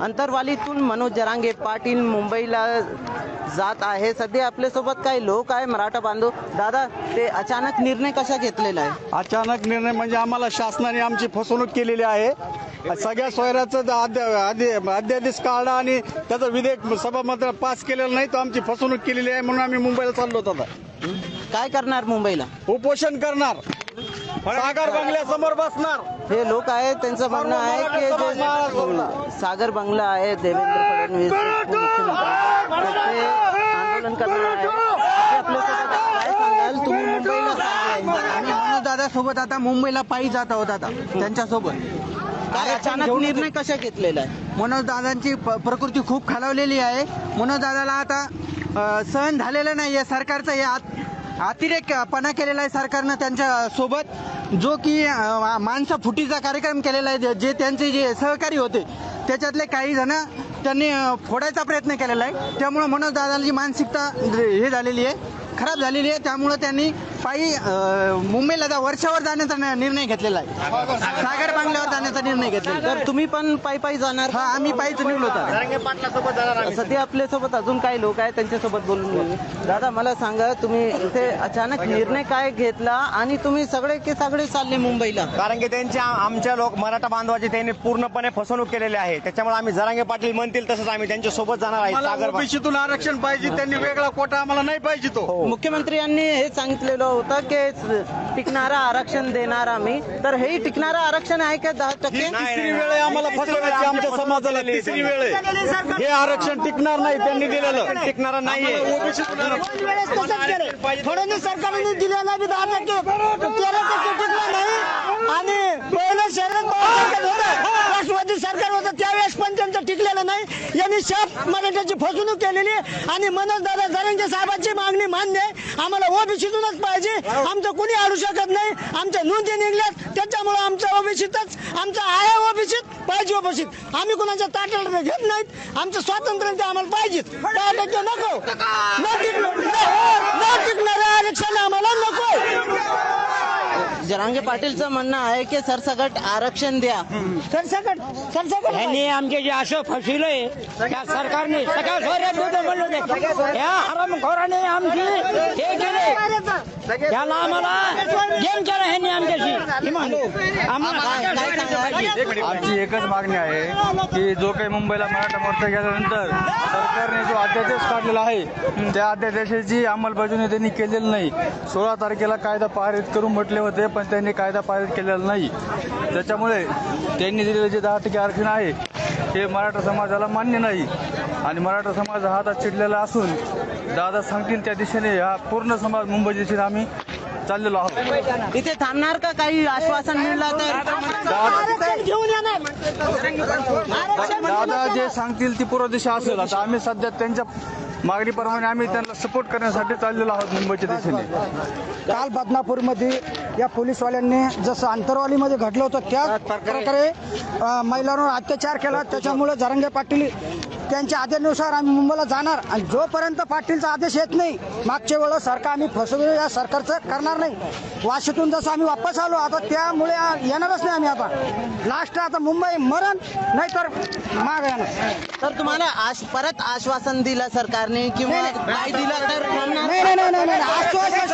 अंतरवालीतून मनोज जरांगे पाटील मुंबईला जात आहे. सध्या आपल्यासोबत काही लोक आहे मराठा बांधव. दादा ते अचानक निर्णय कसा घेतलेला आहे? अचानक निर्णय म्हणजे आम्हाला शासनाने आमची फसवणूक केलेली आहे. सगळ्या सोयऱ्याचं अध्यादेश काढला आणि त्याचं विधेयक सभामंत्र पास केलेलं नाही तर आमची फसवणूक केलेली आहे म्हणून आम्ही मुंबईला चाललो होतो आता. काय करणार मुंबईला? उपोषण करणार. सागर बंगल्यासमोर बसणार. हे लोक आहेत त्यांचं म्हणणं आहे की जे सागर बंगला आहे देवेंद्र फडणवीस ते आंदोलन करणार आहे ते आपल्यासोबत आहे. काय सांगाल? तुम्ही मुंबईला मनोज दादा सोबत आता मुंबईला पायी जात आहोत आता त्यांच्यासोबत काय अचानक निर्णय कसा घेतलेला आहे? मनोज दादांची प्रकृती खूप खालावलेली आहे. मनोज दादाला आता सहन झालेलं नाही आहे सरकारचं हे अतिरेकपणा केलेला आहे सरकारनं त्यांच्यासोबत. जो की माणसं फुटीचा कार्यक्रम केलेला आहे जे- जे त्यांचे जे सहकारी होते त्याच्यातले काही जण त्यांनी फोडायचा प्रयत्न केलेला आहे. त्यामुळं मनोज दादांची मानसिकता हे झालेली आहे खराब झालेली आहे. त्यामुळं त्यांनी पायी अ, मुंबईला जा वर्षावर जाण्याचा न- निर्णय घेतलेला आहे. सागर बांगल्यावर जाण्याचा निर्णय घेतलेला आहे. तर तुम्ही पण पायी पायी जाणार? हा आम्ही पायीच निघलो होतो. सध्या आपल्यासोबत अजून काही लोक आहेत त्यांच्यासोबत बोलून घेऊ. दादा मला सांगा तुम्ही इथे अचानक निर्णय काय घेतला आणि तुम्ही सगळे के सगळे चालले मुंबईला? कारण की त्यांच्या आमच्या लोक मराठा बांधवाची त्यांनी पूर्णपणे फसवणूक केलेली आहे. त्याच्यामुळे आम्ही जरांगे पाटील म्हणतील तसंच आम्ही त्यांच्यासोबत जाणार आहे मला सागर बा- ओबीसीतून आरक्षण पाहिजे त्यांनी वेगळा कोटा आम्हाला नाही पाहिजे तो. मुख्यमंत्र्यांनी हे सांगितलेलं होतं की टिकणारा आरक्षण देणार आम्ही. तर हे टिकणारं आरक्षण आहे का दहा टक्के? तिसरी वेळ आहे आम्हाला फसवण्याची आमच्या समाजाला तिसरी वेळ आहे. हे आरक्षण टिकणार नाही त्यांनी दिलेलं. टिकणारा नाहीये. फडणवीस सरकारने दिलेला बी दहा टक्के तेरा टक्के टिकला नाही आणि पहिलं शरद पवार सरकार होतं राष्ट्रवादी सरकार होतं त्यावेळेस पण त्यांचं टिकलेलं नाही मराठ्याची फसवणूक केलेली आणि मनोज दादा जरांगे साहेबांची मागणी मान्य आहे. आम्हाला ओबीसीतूनच पाहिजे. आमचं कुणी अडू शकत नाही. आमच्या नोंदी निघल्यात. त्याच्यामुळे आमचं ओबीसीतच आमचं आहे ओबीसीत पाहिजे ओबीसीत. आम्ही कुणाच्या ताटाला घेत नाहीत. आमचं स्वातंत्र्य ते आम्हाला पाहिजेत दहा नको. न टिकणार न आरक्षण आम्हाला नको जरांगे पाटीलचं म्हणणं आहे की सरसकट आरक्षण द्या. सरसकट सरसकट यांनी आमचे जे असं फसविलंय त्या सरकारने सगळ्या सोयऱ्या म्हणलं या हरामखोराने आमची हे केले. त्याला आम्हाला गेम केला ह्यांनी आमच्याशी आमची एकच मागणी आहे की जो काही मुंबईला मराठा मोर्चा गेल्यानंतर सरकारने जो अध्यादेश काढलेला आहे त्या अध्यादेशाची अंमलबजावणी त्यांनी केलेली नाही. सोळा तारखेला कायदा पारित करून म्हटले होते पण त्यांनी कायदा पारित केलेला नाही. त्याच्यामुळे त्यांनी दिलेले जे दहा टक्के आरक्षण आहे हे मराठा समाजाला मान्य नाही. आणि मराठा समाज हा हातात चिडलेला असून दादा सांगतील त्या दिशेने हा पूर्ण समाज मुंबई दिशेने आम्ही चाललेलो आहोत. इथे थांबणार का? काही आश्वासन मिळलं तर? दादा जे सांगतील ती पूर्व दिशा असेल. आता आम्ही सध्या त्यांच्या मागणीप्रमाणे आम्ही त्यांना सपोर्ट करण्यासाठी चाललेलो आहोत मुंबईच्या दिशेने. काल बदनापूरमध्ये या पोलीसवाल्यांनी जसं अंतरवालीमध्ये घडलं होतं त्या प्रकारे महिलांवर अत्याचार केला. त्याच्यामुळे जरंगे पाटील त्यांच्या आदेशानुसार आम्ही मुंबईला जाणार आणि जोपर्यंत पाटीलचा आदेश येत नाही मागच्या वेळेस सरकार आम्ही फसवलं या सरकारचं करणार नाही. वाशीतून जसं आम्ही वापस आलो आता त्यामुळे येणारच नाही आम्ही आता. लास्ट आता मुंबई मरण नाहीतर माग येणार. तर तुम्हाला आश परत आश्वासन दिलं सरकारने किंवा काय दिलं तर नाही नाही नाही नाही नाही. आश्वासन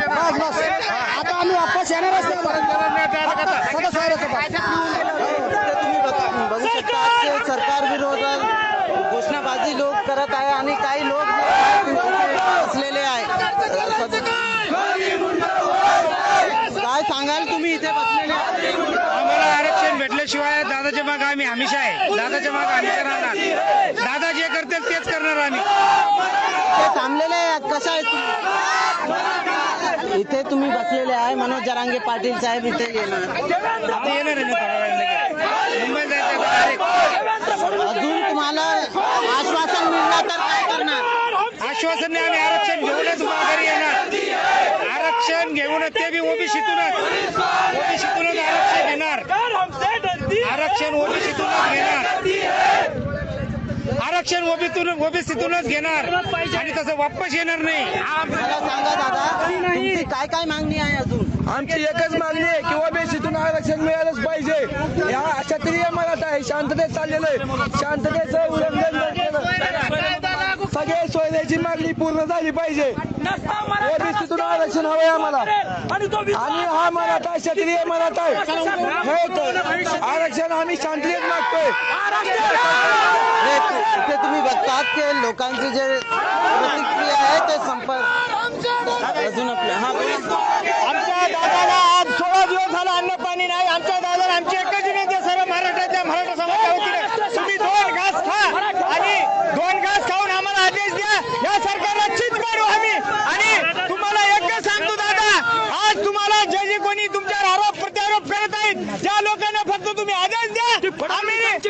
आता आम्ही वापस येणारच नाही आता. सगळं सोडायचं बस. तुम्ही बघ- बघू शकता की सरकार विरोधात घोषणाबाजी लोक करत आहे आणि काही लोक बसलेले आहे काय सांगाल तुम्ही इथे बसलेले? आहे? आम्हाला आरक्षण भेटल्याशिवाय दादाच्या मागे आम्ही हमेशा आहे. दादाच्या मागे हमेशा राहणार. दादा जे करतील तेच करणार आम्ही. ते थांबलेले आहेत. आहेत तुम्ही? इथे तुम्ही बसलेले आहे. मनोज जरांगे पाटील साहेब इथे येणार. येणार आहे मुंबईत जायचं. अजून तुम्हाला तर काय करणार? आश्वासन नाही आम्ही आरक्षण घेऊनच माघारी येणार. आरक्षण घेऊन ते बी ओबीसीतूनच. ओबीसीतूनच आरक्षण घेणार. आरक्षण ओबीसीतूनच घेणार. आरक्षण ओबीतून ओबीसीतूनच घेणार. आणि तसं वापस येणार नाही. सांगा दादा तुमची काय काय मागणी आहे अजून? आमची एकच मागणी आहे की ओबीसीतून आरक्षण मिळालंच पाहिजे. या क्षत्रिय मराठा आहे. शांततेत चाललेलं आहे. शांततेचं उल्लंघन. सगळे सोयऱ्याची मागणी पूर्ण झाली पाहिजे. ओबीसीतून आरक्षण हवंय आम्हाला. आणि हा मराठा क्षत्रिय मराठा आहे. हे आरक्षण आम्ही शांततेत मागतोय. हे इथे तुम्ही बघतात की लोकांची जे प्रतिक्रिया आहे ते संपर्क अजून आपल्या हा. आमच्या दादाला आज सोळा दिवस झाला अन्न पाणी नाही. आमच्या दादाला आमची एकच विनंती आहे सर्व महाराष्ट्राच्या मराठा समाजाच्या वतीने तुम्ही दोन घास खा आणि दोन घास खाऊन आम्हाला आदेश द्या या सरकारला चित काढू आम्ही आणि तुम्हाला एकच सांगतो दादा आज तुम्हाला जे जे कोणी तुमच्यावर आरोप प्रत्यारोप करत आहेत त्या लोकांना फक्त तुम्ही आदेश द्या आम्ही त्यांच्या गाडीमध्ये या मराठ्याच्या नामवर घालून शिव काढू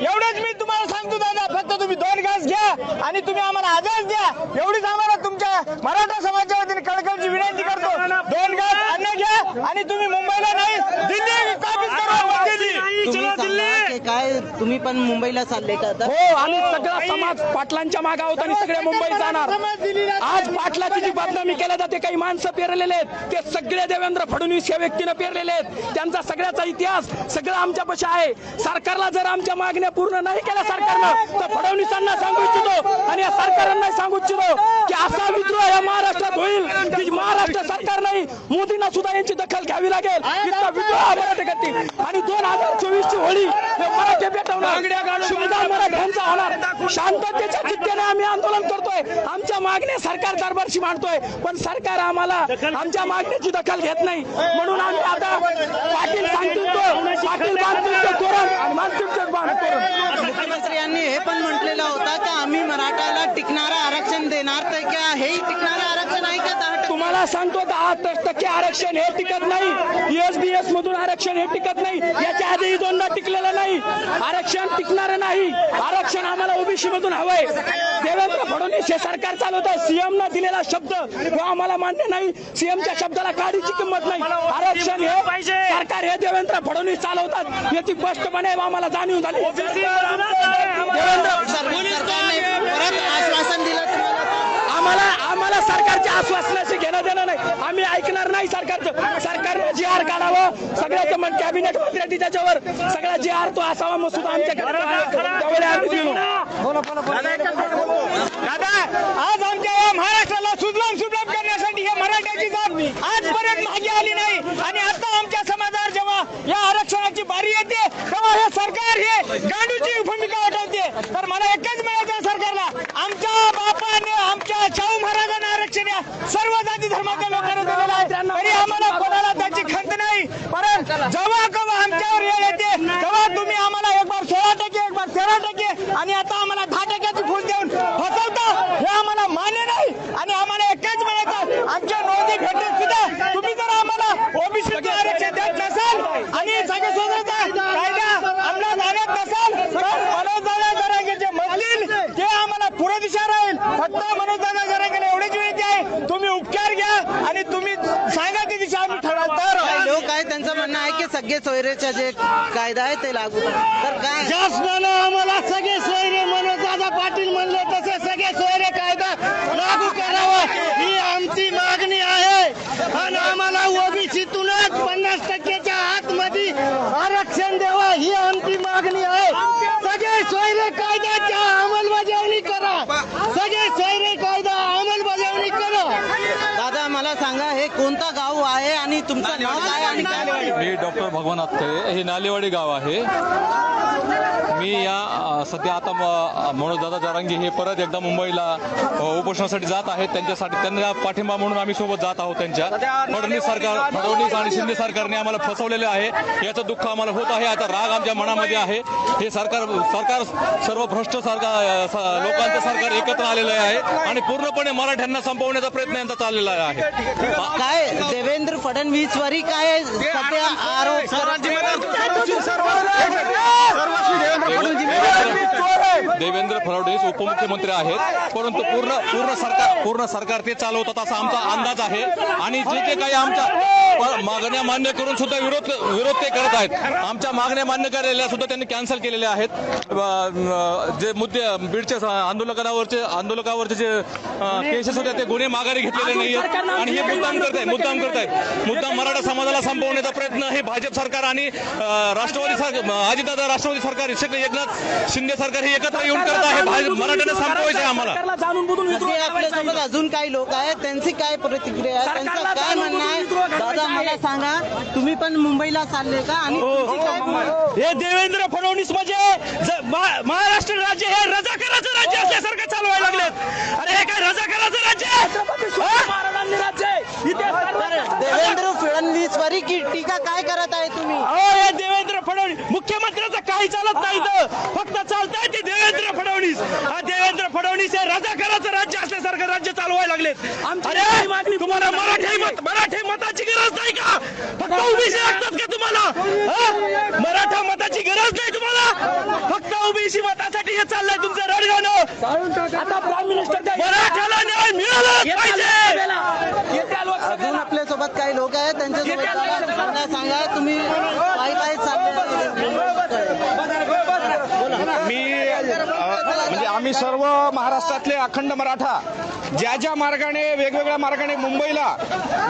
एवढंच मी तुम्हाला सांगतो दादा. फक्त तुम्ही दोन घास घ्या आणि तुम्ही आम्हाला आदेश द्या. एवढीच आम्हाला तुमच्या मराठा समाजाच्या वतीने कळकळची विनंती करतो. दोन घास अन्न घ्या आणि तुम्ही मुंबईला नाही दिल्ली काबीज करा दिल्ली तुम्ही सांगा की काय तुम्ही पण मुंबईला चालले का आता? हो आम्ही सगळा समाज पाटलांच्या मागे आहोत आणि सगळे मुंबईत जाणार. आज पाटलाची जी बदनामी केल्या जाते काही माणसं पेरलेले आहेत. ते सगळे देवेंद्र फडणवीस या व्यक्तीने पेरलेले आहेत. त्यांचा सगळ्याचा इतिहास सगळं आमच्यापाशी आहे. सरकारला जर आमच्या मागण्या पूर्ण नाही केल्या सरकारनं तर फडणवीसांना सांगू इच्छितो आणि या सरकारांना सांगू इच्छितो की असा विद्रोह या महाराष्ट्रात होईल. महाराष्ट्र सरकार नाही. मोदींना सुद्धा यांची दखल घ्यावी लागेल. मराठे करतील आणि दोन हजार चोवीस ची होळी हे मराठे पेटवणार. सुविधा मराठ्यांचा होणार. शांततेच्या चित्तेने आम्ही आंदोलन करतोय. आमच्या मागण्या सरकार दरबारशी मांडतोय. पण सरकार आम्हाला आमच्या मागण्याची दखल घेत नाही. म्हणून आम्ही आता पाटील सांगतील तो पाटील बांधतील ते तोरण. बांध तोरण मुख्यमंत्र्यांनी हे पण म्हटलेलं होता की आम्ही मराठाला टिकणारं तुम्हाला सांगतो दहा टक्के आरक्षण हे टिकत नाही. एसबीएस मधून आरक्षण हे टिकत नाही. याच्या आधीही दोनदा टिकलेलं नाही. आरक्षण टिकणारं नाही. आरक्षण आम्हाला ओबीसी मधून हवंय. देवेंद्र फडणवीस हे सरकार चालवत. आहे सीएम न दिलेला शब्द हा आम्हाला मान्य नाही. सीएमच्या शब्दाला काडीची किंमत नाही. आरक्षण हे सरकार हे देवेंद्र फडणवीस चालवतात. याची स्पष्टपणे आम्हाला जाणीव झाली. देवेंद्र सरकारने परत आश्वासन दिलं तुम्हाला आम्हाला आम्हाला सरकारच्या आश्वासनाशी घेणं देणं नाही. आम्ही ऐकणार नाही सरकारचं. सरकारने जी आर काढावं सगळ्याचं मन कॅबिनेट मंत्र्यांनी त्याच्यावर. सगळा जी आर तो असावा मसूद आमच्याकडे त्यावेळी आम्ही दिलो दादा आज आमच्या या महाराष्ट्राला सुजलाम सुफलाम करण्यासाठी हे मराठ्याची जात आजपर्यंत मागे आली नाही. आणि आता आमच्या समाजावर जेव्हा या आरक्षणाची बारी येते तेव्हा हे सरकार हे गांडूची भूमिका वाटवते तर मला एकच आहे सरकारला आमच्या बापाने आमच्या शाहू या सर्व जाती धर्माच्या लोकांना दिलेलं आहे. तरी आम्हाला कोणाला त्याची खंत नाही. परंतु जेव्हा केव्हा आमच्यावर वेळ येते तेव्हा तुम्ही आम्हाला एक बार सोळा टक्के एक बार तेरा टक्के आणि आता आम्हाला दहा टक्क्याची फूट देऊन फसवता हे आम्हाला मान्य नाही आणि आम्हाला एकच म्हणायचं आमच्या नोंदी भेटत सुद्धा तुम्ही जर आम्हाला ओबीसी आरक्षण देत नसाल आणि सगळे सोदरचा कायदा अंमलात आणत नसाल तर मनोज दादा जरांगेचे म्हणतील ते आम्हाला पुढे दिशा राहील. फक्त मनोज दादा जरांगेला एवढीच विनंती आहे तुम्ही उपचार घ्या आणि तुम्ही सांगा ती दिशा आम्ही ठरवतो काही लोक आहे त्यांचं म्हणणं आहे की सगळे सोयरेचा जे कायदा आहे ते लागू करा. तर काय? शासनानं आम्हाला सगळे सोयरे मनोज दादा पाटील म्हणले तसे सगळे सोयरे कायदा लागू करावा. ही आमची मागणी आहे. आणि आम्हाला ओबीसीतूनच पन्नास टक्क्याच्या आतमध्ये आरक्षण द्यावा ही आमची मागणी आहे. सगळे सोयरे कायद्याच्या अंमलबजावणी करा. सगळे सोयरे कायदा अंमलबजावणी करा. दादा मला सांगा हे कोणतं गाव आहे आणि तुमचं नाव काय आणि काय मी डॉक्टर भगवान आत्ते हे नालेवाडी गाव आहे. मी या सध्या आता म- मनोजदादा जारांगी हे परत एकदा मुंबईला उपोषणासाठी जात आहेत. त्यांच्यासाठी त्यांना पाठिंबा म्हणून आम्ही सोबत जात आहोत त्यांच्या. फडणवीस सरकार फडणवीस आणि शिंदे सरकारने आम्हाला फसवलेले आहे. याचं दुःख आम्हाला होत आहे. आता राग आमच्या मनामध्ये आहे. हे सरकार सरकार सर्व भ्रष्ट सरकार लोकांचं सरकार एकत्र आलेलं आहे. आणि पूर्णपणे मराठ्यांना संपवण्याचा प्रयत्न यांचा चाललेला आहे. काय देवेंद्र फडणवीसवरी काय सध्या देवेंद्र फडणवीस उपमुख्यमंत्री आहेत. परंतु पूर्ण पूर्ण सरकार पूर्ण सरकार ते चालवतात असा आमचा अंदाज आहे. आणि जे जे काही आमच्या मागण्या मान्य करून सुद्धा विरोध विरोध ते करत आहेत. आमच्या मागण्या मान्य केलेल्या सुद्धा त्यांनी कॅन्सल केलेल्या आहेत. जे मुद्दे बीडचे आंदोलकावरचे आंदोलकावरचे जे केसेस होते ते गुन्हे माघारी घेतलेले नाही आहेत आणि हे मुद्दाम करत आहेत मुद्दाम करत आहेत मुद्दाम मराठा समाजाला संपवण्याचा प्रयत्न हे भाजप सरकार आणि राष्ट्रवादी सरकार अजितदादा राष्ट्रवादी सरकार सगळे एकनाथ शिंदे सरकार हे एकत्र येऊन करत आहे. भाजप मराठ्याने संपवायचे आहे आम्हाला. जाणून बुजून अजून काही लोक आहेत? त्यांची काय प्रतिक्रिया आहे? त्यांचं काय म्हणणं आहे? दादा मला सांगा तुम्ही पण मुंबईला चालले का? आणि तुमची काय भूमिका? हे देवेंद्र फडणवीस म्हणजे महाराष्ट्र राज्य हे रजाकाराचं राज्य असल्यासारखं चालवायला लागलेत अरे हे काय रजाकाराचं राज्य आहे राज्य देवेंद्र फडणवीस वरी की टीका काय करत आहे तुम्ही अहो हे देवेंद्र फडणवीस मुख्यमंत्र्याचं काही चालत नाही इथं? फक्त चालतंय ते देवेंद्र फडणवीस. हा देवेंद्र फडणवीस हे राजाकाराचं राज्य असल्यासारखं राज्य चालवायला लागलेत. अरे तुम्हाला मराठी मत मराठी मताची गरज नाही का? फक्त ओबीसी लागतात का तुम्हाला? मराठा मताची गरज नाही तुम्हाला? फक्त ओबीसी मतासाठी हे चाललंय तुमचं रडगाणं मराठाला न्याय मिळाला पाहिजे अजून आपल्यासोबत काही लोक आहेत त्यांच्यासोबत जरा सांगा सांगा तुम्ही काय काय चाललंय मी अ, म्हणजे आम्ही सर्व महाराष्ट्रातले अखंड मराठा ज्या ज्या मार्गाने वेगवेगळ्या मार्गाने मुंबईला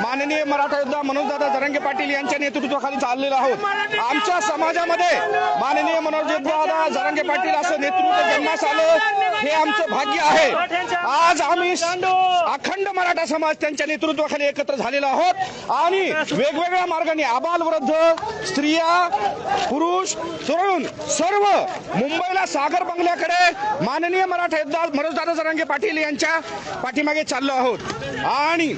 माननीय मराठा योद्धा मनोजदादा जरंगे पाटील यांच्या नेतृत्वाखाली चाललेलो आहोत. आमच्या समाजामध्ये माननीय मनोजदादा जरंगे पाटील असं नेतृत्व जन्मास आलं हे आमचं भाग्य आहे. आज आम्ही अखंड मराठा समाज त्यांच्या नेतृत्वाखाली एकत्र झालेलो आहोत. आणि वेगवेगळ्या मार्गाने आबाल वृद्ध स्त्रिया पुरुष तरुण सर्व मुंबईला सागर बंगल्याकडे माननीय मराठा योद्धा मनोजदादा जरांगे पाटील यांच्या पाठीमागे चाललो आहोत. आणि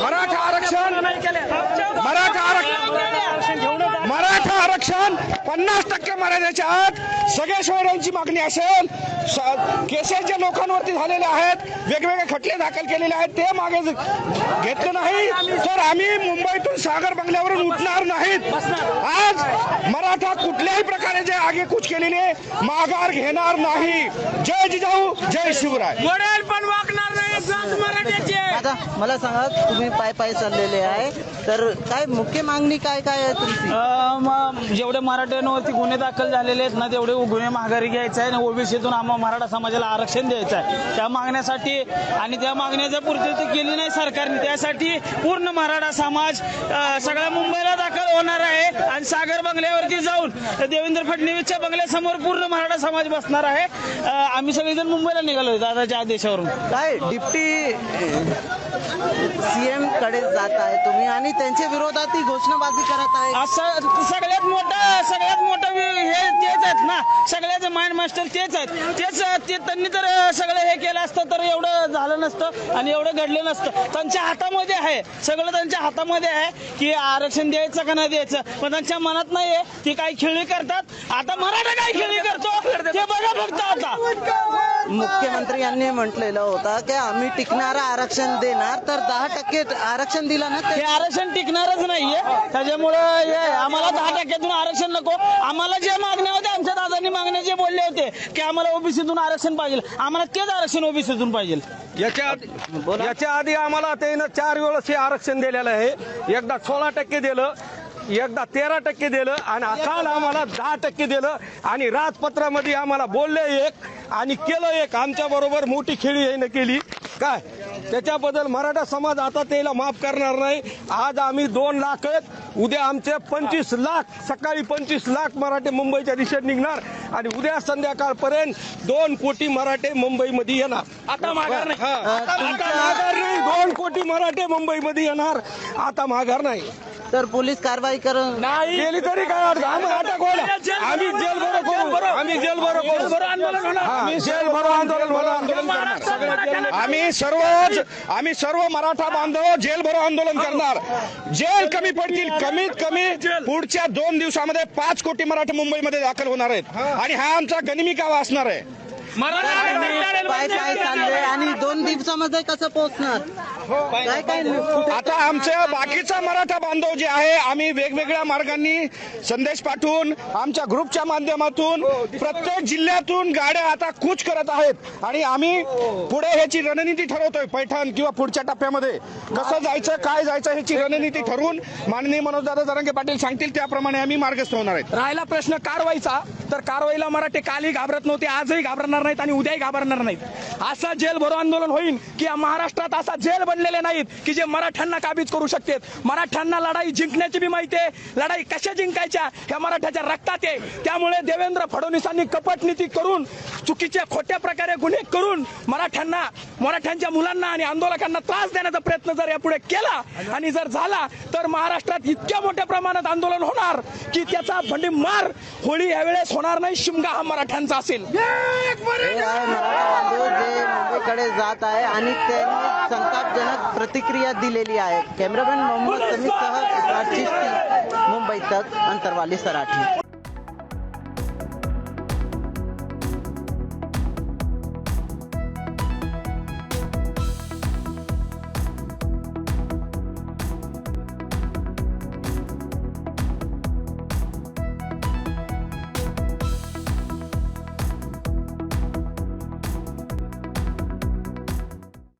मराठा आरक्षण मराठा आरक्षण मराठा आरक्षण पन्नास टक्के मर्यादेच्या आत सगळ्या शहरांची मागणी असेल. स- केसेस जे लोकांवरती झालेले आहेत वेगवेगळे खटले दाखल केलेले आहेत ते मागे घेतले घेतलं नाही. तर आम्ही मुंबईतून सागर बंगल्यावरून उठणार नाहीत. आज मराठा कुठल्याही प्रकारे जे आगे कुच केलेले माघार घेणार नाही. जय जिजाऊ जय शिवराय. पण वागणार नाही. आता मला सांगा तुम्ही पाय पाय चाललेले आहे. तर काय मुख्य मागणी काय काय आहे तुमची? अं, जेवढे मराठ्यांवरती गुन्हे दाखल झालेले आहेत ना तेवढे गुन्हे माघारी घ्यायचे आहे आणि ओबीसीतून आम्हा मराठा समाजाला आरक्षण द्यायचं आहे. त्या मागण्यासाठी आणि त्या मागण्याच्या पूर्तता केली नाही सरकारने त्यासाठी पूर्ण मराठा समाज अं, सगळ्या मुंबईला दाखल होणार आहे आणि सागर बंगल्यावरती जाऊन देवेंद्र फडणवीसच्या बंगल्यासमोर पूर्ण मराठा समाज बसणार आहे. अं, आम्ही सगळेजण मुंबईला निघालो दादाच्या आदेशावरून. काय डिप्टी सीएमकडे जात आहे तुम्ही आणि त्यांच्या विरोधात ही घोषणाबाजी करत आहे. असं सगळ्यात मोठं सगळ्यात मोठं वि- हे तेच आहेत ना. सगळ्याचे माइंड मास्टर तेच आहेत. तेच ते त्यांनी तर सगळं हे केलं असतं तर एवढं झालं नसतं आणि एवढं घडलं नसतं. त्यांच्या हातामध्ये आहे. सगळं त्यांच्या हातामध्ये आहे की आरक्षण द्यायचं का नाही द्यायचं. पण त्यांच्या मनात नाही आहे ती काय खेळी करतात. आता मराठा काय खेळी करतो. ते बघा फक्त आता. मुख्यमंत्री यांनी म्हटलेलं होतं की आम्ही टिकणारं आरक्षण देणार तर दहा टक्के आरक्षण दिलं ना हे ते आरक्षण टिकणारच नाहीये. त्याच्यामुळं हे आम्हाला दहा टक्क्यातून आरक्षण नको. आम्हाला जे मागण्या होत्या आमच्या दादांनी मागण्या जे बोलले होते की आम्हाला ओबीसीतून आरक्षण पाहिजे. आम्हाला तेच आरक्षण ओबीसीतून पाहिजे. याच्या आधी याच्या आधी आम्हाला त्यानं चार वेळेस हे आरक्षण दिलेलं आहे. एकदा सोळा टक्के दिलं एकदा तेरा टक्के दिलं आणि काल आम्हाला दहा टक्के दिलं. आणि राजपत्रामध्ये आम्हाला बोलले एक आणि केलं एक. आमच्या बरोबर मोठी खेळी यानं केली. काय? त्याच्याबद्दल मराठा समाज आता त्याला माफ करणार नाही. आज आम्ही दोन लाख आहेत. उद्या आमचे पंचवीस लाख सकाळी पंचवीस लाख मराठे मुंबईच्या दिशेत निघणार. आणि उद्या संध्याकाळपर्यंत दोन कोटी मराठे मुंबईमध्ये येणार. आता माघार नाही. आता आता माघार नाही. दोन कोटी मराठे मुंबईमध्ये येणार. आता माघार नाही. तर पोलीस कारवाई कर. गेली तरी काय अडचण? आम्ही अटक व्हायला आम्ही जेल भरो करू आम्ही जेल भरो करू आम्ही जेल भरो आंदोलन भरो आंदोलन करणार आम्ही सर्व आम्ही सर्व मराठा बांधव जेल भरो आंदोलन करणार. जेल कमी पडतील. कमीत कमी पुढच्या दोन दिवसामध्ये पाच कोटी मराठे मुंबईमध्ये दाखल होणार आहेत. आणि हा आमचा गनिमी कावा असणार आहे. पाय पाय चालले आणि दोन दिवसामध्ये कसं पोहोचणार? काय काय आता आमच्या बाकीचा मराठा बांधव जे आहे आम्ही वेगवेगळ्या मार्गांनी संदेश पाठवून आमच्या ग्रुपच्या माध्यमातून प्रत्येक जिल्ह्यातून गाड्या आता कूच करत आहेत. आणि आम्ही पुढे ह्याची रणनीती ठरवतोय पैठण किंवा पुढच्या टप्प्यामध्ये. कसं जायचं काय जायचं ह्याची रणनीती ठरवून माननीय मनोजदादा जरांगे पाटील सांगतील त्याप्रमाणे आम्ही मार्गस्थ होणार आहेत. राहिला प्रश्न कारवाईचा तर कारवाईला मराठी कालही घाबरत नव्हते आजही घाबरणार नाहीत आणि उद्याही घाबरणार नाहीत. असं जेल भरो आंदोलन होईल की या महाराष्ट्रात असा जेल बनलेले नाहीत की जे मराठ्यांना काबीज करू शकतात. मराठ्यांना लढाई जिंकण्याची बी माहिती आहे. लढाई कशा जिंकायच्या ह्या मराठ्याच्या रक्तात आहे. त्यामुळे देवेंद्र फडणवीसांनी कपट नीती करून चुकीच्या खोट्या प्रकारे गुन्हे करून मराठ्यांना मराठ्यांच्या मुलांना आणि आंदोलकांना त्रास देण्याचा प्रयत्न जर यापुढे केला आणि जर झाला तर महाराष्ट्रात इतक्या मोठ्या प्रमाणात आंदोलन होणार की त्याचा भंडी मार होळी यावेळेस होणार नाही. शिमगा हा मराठ्यांचा असेल. जे मुंबईकडे जात आहे आणि त्यांनी संतापजनक प्रतिक्रिया दिलेली आहे. कॅमेरामॅन मोहम्मद समीसह प्राची मुंबई तक अंतरवाली सराठी.